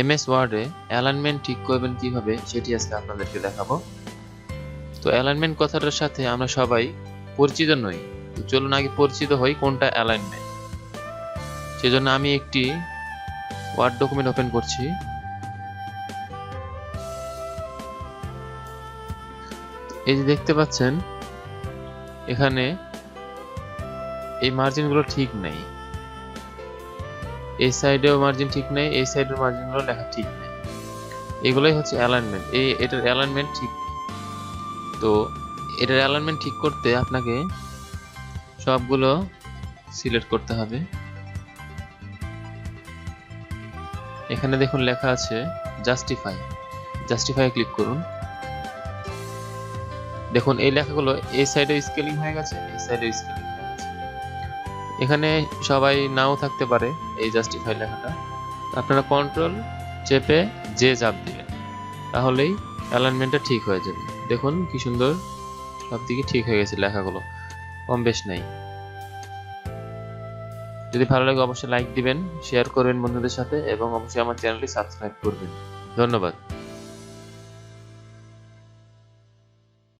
MS ওয়ার্ডে alignment ঠিক করবেন কীভাবে সেটি আজকে আপনাদেরকে দেখাবো। তো অ্যালাইনমেন্ট কথাটার সাথে আমরা সবাই পরিচিত নই। চলুন আগে পরিচিত হই কোনটা অ্যালাইনমেন্ট সেজন্য আমি একটি ওয়ার্ড ডকুমেন্ট ওপেন করছি। এই যে দেখতে পাচ্ছেন, এখানে এই মার্জিনগুলো ঠিক নেই। এই সাইডেও মার্জিন ঠিক নেই, এই সাইডের মার্জিনগুলো লেখা ঠিক নেই। এগুলোই হচ্ছে অ্যালাইনমেন্ট এই, এটার অ্যালাইনমেন্ট ঠিক তো এটার অ্যালাইনমেন্ট ঠিক করতে আপনাকে সবগুলো সিলেক্ট করতে হবে। এখানে দেখুন লেখা আছে জাস্টিফাই জাস্টিফাই ক্লিক করুন। দেখুন এই লেখাগুলো এই সাইডে স্কেলিং হয়ে গেছে, এই সাইডে স্কেলিং এখানে সবাই নাও থাকতে পারে এই জাস্টিফাই লেখাটা। আপনারা কন্ট্রোল চেপে, যে চাপ দিবেন, তাহলেই অ্যালাইনমেন্টটা ঠিক হয়ে যাবে। দেখুন কি সুন্দর সব দিকে ঠিক হয়ে গেছে লেখাগুলো, কম বেশ নাই। যদি ভালো লাগে অবশ্যই লাইক দিবেন শেয়ার করবেন বন্ধুদের সাথে, এবং অবশ্যই আমার চ্যানেলটি সাবস্ক্রাইব করবেন। ধন্যবাদ।